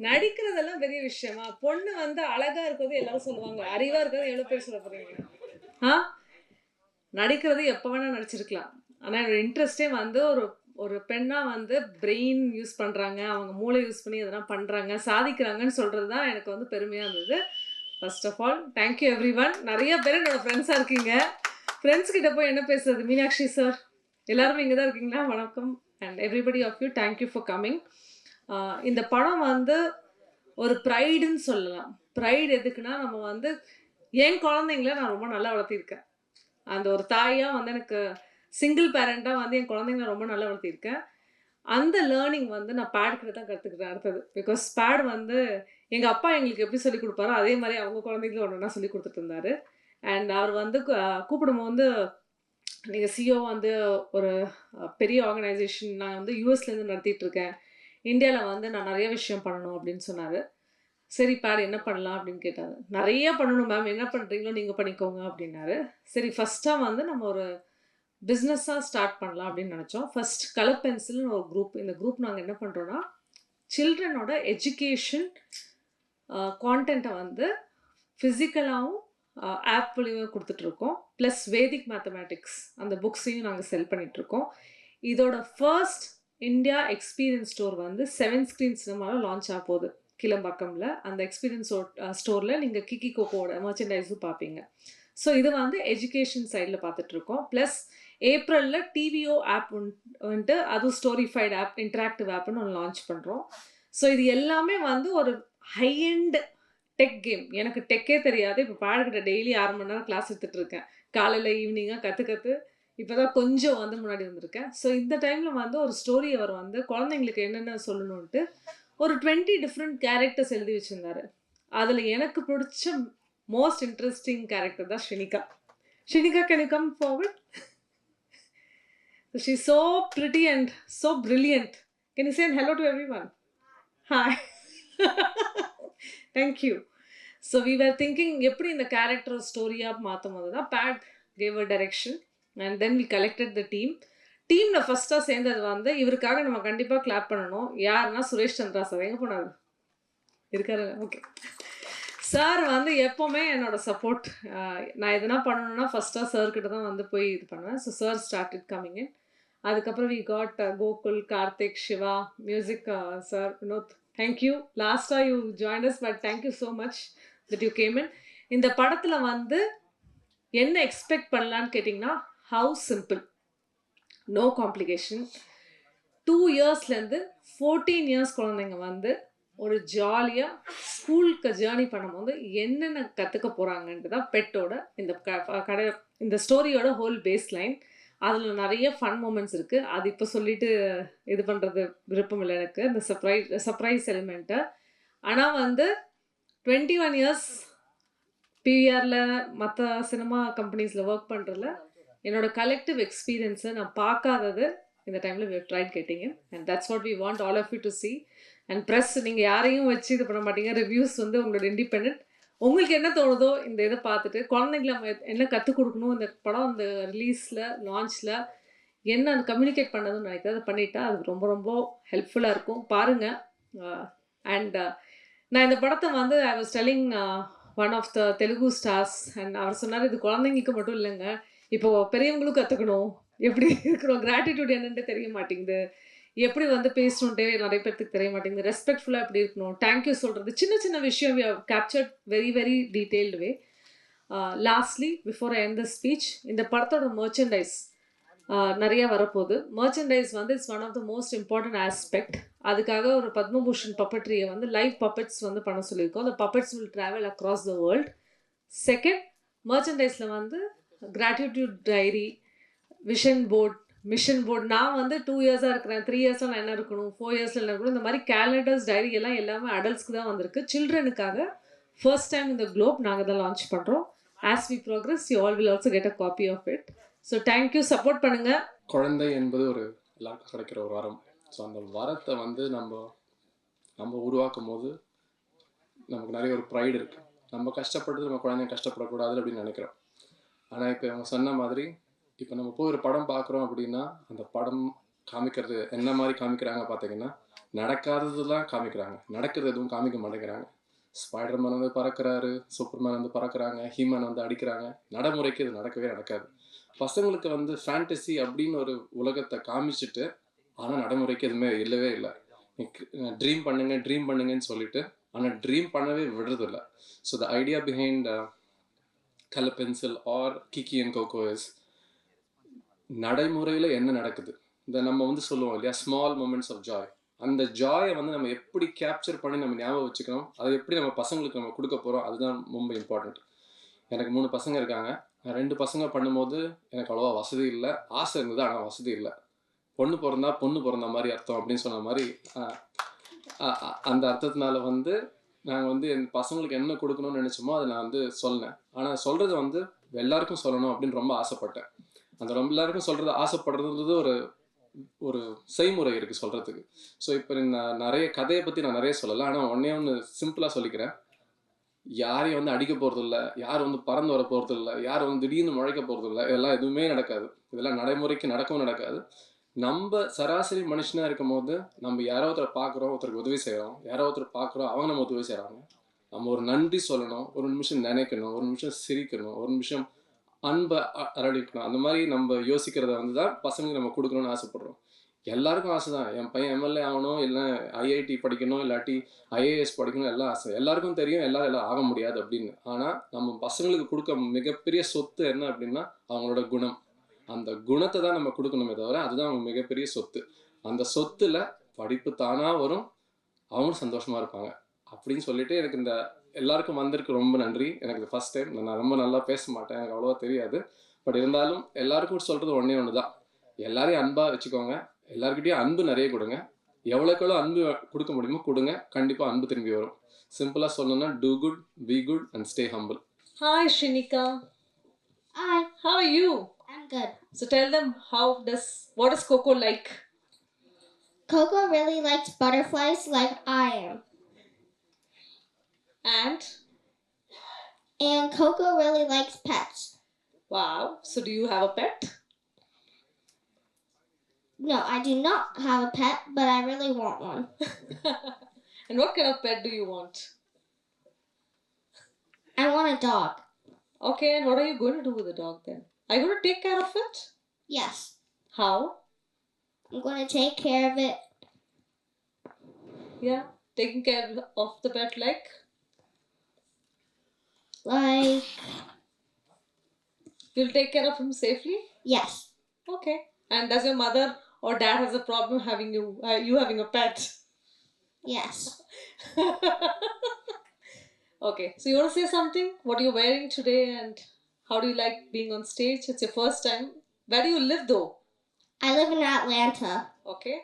நடிக்கிறதெல்லாம் பெரிய விஷயமா? பொண்ணு வந்து அழகா இருக்கிறது எல்லாரும் சொல்லுவாங்க. அறிவா இருக்கிறது எவ்வளவு பேர் சொல்ல போறீங்க? ஆ? நடிக்கிறது எப்போ வேணா நடிச்சிருக்கலாம். ஆனா என்னோட இன்ட்ரெஸ்டே வந்து ஒரு ஒரு பெண்ணா வந்து பிரெயின் யூஸ் பண்றாங்க. அவங்க மூளை யூஸ் பண்ணி எதனா பண்றாங்க சாதிக்கிறாங்கன்னு சொல்றது தான் எனக்கு வந்து பெருமையா இருந்தது. First of all thank you everyone நிறைய பேர் என்னோட ஃப்ரெண்ட்ஸாக இருக்கீங்க. ஃப்ரெண்ட்ஸ் கிட்ட போய் என்ன பேசுறது? மீனாட்சி சார் எல்லாருமே இங்கே தான் இருக்கீங்களா? வணக்கம். And everybody of you thank you for coming இந்த படம் வந்து ஒரு ப்ரைடுன்னு சொல்லலாம். ப்ரைடு எதுக்குன்னா நம்ம வந்து என் குழந்தைங்கள நான் ரொம்ப நல்லா வளர்த்திருக்கேன். அந்த ஒரு தாயாக வந்து எனக்கு சிங்கிள் பேரண்ட்டாக வந்து என் குழந்தைங்கள ரொம்ப நல்லா வளர்த்திருக்கேன். அந்த லேர்னிங் வந்து நான் பேடுக்கிட்ட தான் கற்றுக்கிட்டேன் அடுத்தது. பிகாஸ் பேட் வந்து எங்கள் அப்பா எங்களுக்கு எப்படி சொல்லி கொடுப்பாரோ அதே மாதிரி அவங்க குழந்தைங்களும் ஒன்றா சொல்லி கொடுத்துட்டு இருந்தார். அண்ட் அவர் வந்து கூப்பிடும்போது நீங்கள் சிஓ வந்து ஒரு பெரிய ஆர்கனைசேஷன் நான் வந்து யூஎஸ்லேருந்து நடத்திட்டுருக்கேன் இந்தியாவில் வந்து நான் நிறைய விஷயம் பண்ணணும் அப்படின்னு சொன்னார். சரி பேட் என்ன பண்ணலாம் அப்படின்னு கேட்டார். நிறைய பண்ணணும் மேம் என்ன பண்ணுறீங்களோ நீங்கள் பண்ணிக்கோங்க அப்படின்னாரு. சரி ஃபஸ்ட்டாக வந்து நம்ம ஒரு பிஸ்னஸாக ஸ்டார்ட் பண்ணலாம் அப்படின்னு நினச்சோம். ஃபர்ஸ்ட் கலர் பென்சில்னு ஒரு குரூப் இந்த குரூப் நாங்கள் என்ன பண்ணுறோன்னா சில்ட்ரனோட எஜுகேஷன் கான்டென்ட்டை வந்து ஃபிசிக்கலாகவும் ஆப் வழியாக கொடுத்துட்ருக்கோம் ப்ளஸ் வேதிக் மேத்தமேட்டிக்ஸ் அந்த புக்ஸையும் நாங்கள் செல் பண்ணிகிட்ருக்கோம் இதோட ஃபர்ஸ்ட் இந்தியா எக்ஸ்பீரியன்ஸ் ஸ்டோர் வந்து செவன் ஸ்க்ரீன் சினிமாவில் லான்ச் ஆக போகுது. கிளம்பாக்கம்ல. அந்த எக்ஸ்பீரியன்ஸ் ஸ்டோரில் நீங்கள் கிக்கி கோக்கோட மர்ச்சன்டைஸும் பார்ப்பீங்க ஸோ இது வந்து எஜுகேஷன் சைடில் பார்த்துட்ருக்கோம் ப்ளஸ் ஏப்ரலில் டிவிஓ ஆப் வந்துட்டு அதுவும் ஸ்டோரிஃபைடு ஆப் இன்ட்ராக்டிவ் ஆப்னு ஒன்று லான்ச் பண்ணுறோம் ஸோ இது எல்லாமே வந்து ஒரு ஹை டெக் கேம் எனக்கு டெக்கே தெரியாது. இப்போ பாடக்கிட்ட டெய்லி ஆறு மணி நேரம் கிளாஸ் எடுத்துட்டு இருக்கேன் காலையில் ஈவினிங்காக கற்று கற்று இப்போ தான் கொஞ்சம் வந்து முன்னாடி வந்திருக்கேன். ஸோ இந்த டைமில் வந்து ஒரு ஸ்டோரி அவர் வந்து குழந்தைங்களுக்கு என்னென்ன சொல்லணுன்ட்டு ஒரு டுவெண்ட்டி டிஃப்ரெண்ட் கேரக்டர்ஸ் எழுதி வச்சுருந்தாரு. அதில் எனக்கு பிடிச்ச மோஸ்ட் இன்ட்ரெஸ்டிங் கேரக்டர் தான் Shinika. Shinika can come forward she so pretty and so brilliant. Can you say hello to everyone hi thank you so we were thinking எப்படி இந்த கேரக்டர் ஸ்டோரியாக மாற்றும் போது தான் bad gave a direction and then we collected the team டீமில் ஃபஸ்ட்டாக சேர்ந்தது வந்து இவருக்காக நம்ம கண்டிப்பாக கிளாப் பண்ணணும். யாருன்னா சுரேஷ் சந்திரா சார். எங்கே போனார்? இருக்காரு. ஓகே சார் வந்து எப்போவுமே என்னோட சப்போர்ட் நான் எதனா பண்ணணும்னா ஃபஸ்ட்டாக சார்கிட்ட தான் வந்து போய் இது பண்ணுவேன். So sir start it coming in அதுக்கப்புறம் we got Gokul Karthik Siva music sir Vinod thank you லாஸ்ட்டாக you join but thank you so much that you came in இந்த படத்தில் வந்து என்ன எக்ஸ்பெக்ட் பண்ணலான்னு கேட்டிங்கன்னா how simple no complication two இயர்ஸ்லேருந்து fourteen years குழந்தைங்க வந்து ஒரு ஜாலியாக ஸ்கூலுக்கு ஜேர்னி பண்ணும்போது என்னென்ன கற்றுக்க போகிறாங்கன்ட்டு தான் பெட்டோட இந்த க- கடை இந்த ஸ்டோரியோட ஹோல் பேஸ் லைன் அதில் நிறைய ஃபன் மூமெண்ட்ஸ் இருக்குது அது இப்போ சொல்லிட்டு இது பண்ணுறது விருப்பம் இல்லை எனக்கு. இந்த சர்ப்ரைஸ் சர்ப்ரைஸ் எலிமெண்ட்டை ஆனால் வந்து டுவெண்ட்டி ஒன் இயர்ஸ் பிவிஆரில் மற்ற சினிமா கம்பெனிஸில் ஒர்க் பண்ணுறதுல என்னோட கலெக்டிவ் எக்ஸ்பீரியன்ஸை நான் பார்க்காதது இந்த டைமில் we tried getting and that's what we want all of you to see and press நீங்கள் யாரையும் வச்சு இது பண்ண மாட்டீங்க. ரிவ்யூஸ் வந்து உங்களோட இண்டிபெண்ட் உங்களுக்கு என்ன தோணுதோ இந்த இதை பார்த்துட்டு குழந்தைங்கள நம்ம என்ன கற்றுக் கொடுக்கணும் இந்த படம் அந்த ரிலீஸில் லான்ச்சில் என்ன அது கம்யூனிகேட் பண்ணதுன்னு நினைக்கிறேன். அதை பண்ணிட்டா அது ரொம்ப ரொம்ப ஹெல்ப்ஃபுல்லாக இருக்கும். பாருங்கள் அண்ட் நான் இந்த படத்தை வந்து I was telling one of the Telugu stars and அவர் சொன்னார் இது குழந்தைங்களுக்கு மட்டும் இல்லைங்க. இப்போ பெரியவங்களும் கற்றுக்கணும் எப்படி இருக்கிறோம் கிராட்டிடியூட் என்னன்ட்டு தெரிய மாட்டேங்குது. எப்படி வந்து பேசணுன்ட்டே நிறைய பேர்த்துக்கு தெரிய மாட்டேங்குது. ரெஸ்பெக்ட்ஃபுல்லாக எப்படி இருக்கணும்? தேங்க்யூ சொல்கிறது சின்ன சின்ன விஷயம் we captured very very detailed way lastly before I the speech இந்த படத்தோட மர்ச்சன்டைஸ் நிறைய வரப்போகுது. மர்ச்சன்டைஸ் வந்து it's one of the most important aspect அதுக்காக ஒரு பத்மபூஷன் பப்பட்ரியை வந்து லைவ் பப்பட்ஸ் வந்து பண்ண சொல்லியிருக்கோம். அந்த puppets will travel across the world second மர்ச்சன்டைஸில் வந்து gratitude diary vision board mission board நான் வந்து டூ இயர்ஸாக இருக்கிறேன். த்ரீ இயர்ஸில் நான் என்ன இருக்கணும்? ஃபோர் இயர்ஸில் என்ன இருக்கணும்? இந்த மாதிரி கேலண்டர்ஸ் டைரி எல்லாம் எல்லாமே அடல்ட்ஸ்க்கு தான் வந்திருக்கு. சில்ட்ரனுக்காக ஃபர்ஸ்ட் டைம் இந்த குளோப் நாங்கள் தான் லான்ச் பண்ணுறோம் as we progress you all will also get a copy of it so thank you support பண்ணுங்கள் குழந்தை என்பது ஒரு எல்லாருக்கும் கிடைக்கிற ஒரு வரம். ஸோ அந்த வரத்தை வந்து நம்ம நம்ம உருவாக்கும் போது நமக்கு நிறைய ஒரு ப்ரைடு இருக்குது நம்ம கஷ்டப்பட்டு நம்ம குழந்தைங்க கஷ்டப்படக்கூடாது அப்படின்னு நினைக்கிறோம். ஆனால் இப்போ அவங்க சொன்ன மாதிரி இப்போ நம்ம போய் ஒரு படம் பார்க்குறோம் அப்படின்னா அந்த படம் காமிக்கிறது என்ன மாதிரி காமிக்கிறாங்க பார்த்தீங்கன்னா நடக்காததெல்லாம் காமிக்கிறாங்க. நடக்கிறது எதுவும் காமிக்க மாட்டேங்கிறாங்க. ஸ்பைடர்மேன் வந்து பறக்கிறாரு சூப்பர்மேன் வந்து பறக்கிறாங்க ஹீமன் வந்து அடிக்கிறாங்க. நடைமுறைக்கு இது நடக்கவே நடக்காது. பசங்களுக்கு வந்து ஃபேண்டசி அப்படின்னு ஒரு உலகத்தை காமிச்சிட்டு ஆனால் நடைமுறைக்கு எதுவுமே இல்லவே இல்லை. ட்ரீம் பண்ணுங்க ட்ரீம் பண்ணுங்கன்னு சொல்லிட்டு ஆனால் ட்ரீம் பண்ணவே விடுறதில்ல. So the idea behind colour pencil are Kiki and Coco is நடைமுறையில் என்ன நடக்குது? இந்த நம்ம வந்து சொல்லுவோம் இல்லையா? ஸ்மால் மூமெண்ட்ஸ் ஆஃப் ஜாய் அந்த ஜாயை வந்து நம்ம எப்படி கேப்சர் பண்ணி நம்ம ஞாபகம் வச்சுக்கணும்? அதை எப்படி நம்ம பசங்களுக்கு நம்ம கொடுக்க போகிறோம் அதுதான் ரொம்ப இம்பார்ட்டண்ட் எனக்கு மூணு பசங்க இருக்காங்க. நான் ரெண்டு பசங்க பண்ணும்போது எனக்கு அவ்வளோவா வசதி இல்லை. ஆசை இருந்தது ஆனால் வசதி இல்லை. பொண்ணு பிறந்தா பொண்ணு பிறந்த மாதிரி அர்த்தம் அப்படின்னு சொன்ன மாதிரி அந்த அர்த்தத்தினால வந்து நாங்கள் வந்து என் பசங்களுக்கு என்ன கொடுக்கணும்னு நினச்சோமோ அதை நான் வந்து சொன்னேன் ஆனால் சொல்கிறது வந்து எல்லாருக்கும் சொல்லணும் அப்படின்னு ரொம்ப ஆசைப்பட்டேன். அந்த ரொம்ப எல்லாருக்கும் சொல்கிறது ஆசைப்படுறது ஒரு ஒரு செய்முறை இருக்குது சொல்கிறதுக்கு ஸோ இப்போ நான் நிறைய கதையை பற்றி நான் நிறைய சொல்லலை. ஆனால் ஒன்றே ஒன்று சிம்பிளாக சொல்லிக்கிறேன். யாரையும் வந்து அடிக்க போகிறதில்ல யார் வந்து பறந்து வர போகிறதில்ல யார் வந்து திடீர்னு முழைக்க போகிறது இல்லை இதெல்லாம் எதுவுமே நடக்காது. இதெல்லாம் நடைமுறைக்கு நடக்கவும் நடக்காது. நம்ம சராசரி மனுஷனாக இருக்கும் போது நம்ம யாரோ ஒருத்தரை பார்க்குறோம் ஒருத்தருக்கு உதவி செய்கிறோம். யாரோ ஒருத்தர் பார்க்குறோம் அவங்க நம்ம உதவி செய்கிறாங்க. நம்ம ஒரு நன்றி சொல்லணும் ஒரு நிமிஷம் நினைக்கணும் ஒரு நிமிஷம் சிரிக்கணும் ஒரு நிமிஷம் அன்பை அ- அரவணைக்கணும் அந்த மாதிரி நம்ம யோசிக்கிறத வந்து தான் பசங்களுக்கு நம்ம கொடுக்கணும்னு ஆசைப்படுறோம். எல்லாருக்கும் ஆசை தான். என் பையன் எம்எல்ஏ ஆகணும் இல்லை ஐஐடி படிக்கணும் இல்லாட்டி ஐஏஎஸ் படிக்கணும் எல்லாம் ஆசை. எல்லாருக்கும் தெரியும் எல்லாரும் எல்லாம் ஆக முடியாது அப்படின்னு. ஆனால் நம்ம பசங்களுக்கு கொடுக்க மிகப்பெரிய சொத்து என்ன அப்படின்னா அவங்களோட குணம். அந்த குணத்தை தான் நம்ம கொடுக்கணுமே தவிர அதுதான் அவங்க மிகப்பெரிய சொத்து. அந்த சொத்துல படிப்பு தானாக வரும். அவங்களும் சந்தோஷமா இருப்பாங்க. அப்படின்னு சொல்லிட்டு எனக்கு இந்த எல்லாருக்கும் வந்திருக்கு ரொம்ப நன்றி. எனக்கு இது ஃபர்ஸ்ட் டைம் நான் ரொம்ப நல்லா பேச மாட்டேன். எனக்கு அவ்வளோவா தெரியாது. பட் இருந்தாலும் எல்லாருக்கும் சொல்றது ஒன்றே ஒன்று தான் எல்லாரையும் அன்பா வச்சுக்கோங்க. எல்லாருக்கிட்டையும் அன்பு நிறைய கொடுங்க. எவ்வளோக்கு எவ்வளோ அன்பு கொடுக்க முடியுமோ கொடுங்க. கண்டிப்பாக அன்பு திரும்பி வரும். சிம்பிளாக சொல்லணும்னா do good be good and stay humble Shinika. Hi, How are you? I'm good. So tell them how does what does Coco like? Coco really likes butterflies like I am. And And Coco really likes pets. wow, so do you have a pet? No, I do not have a pet, but I really want one. and what kind of pet do you want? I want a dog. Okay, and what are you going to do with the dog then? Are you going to take care of it? Yes, How? I'm going to take care of it. Yeah, taking care of the pet like? Like, You'll take care of him safely? yes. Okay. And does your mother or dad has a problem having you uh, you having a pet? Yes. okay, so you want to say something? What are you're wearing today and how do you like being on stage? It's your first time. Where do you live though? I live in Atlanta. Okay.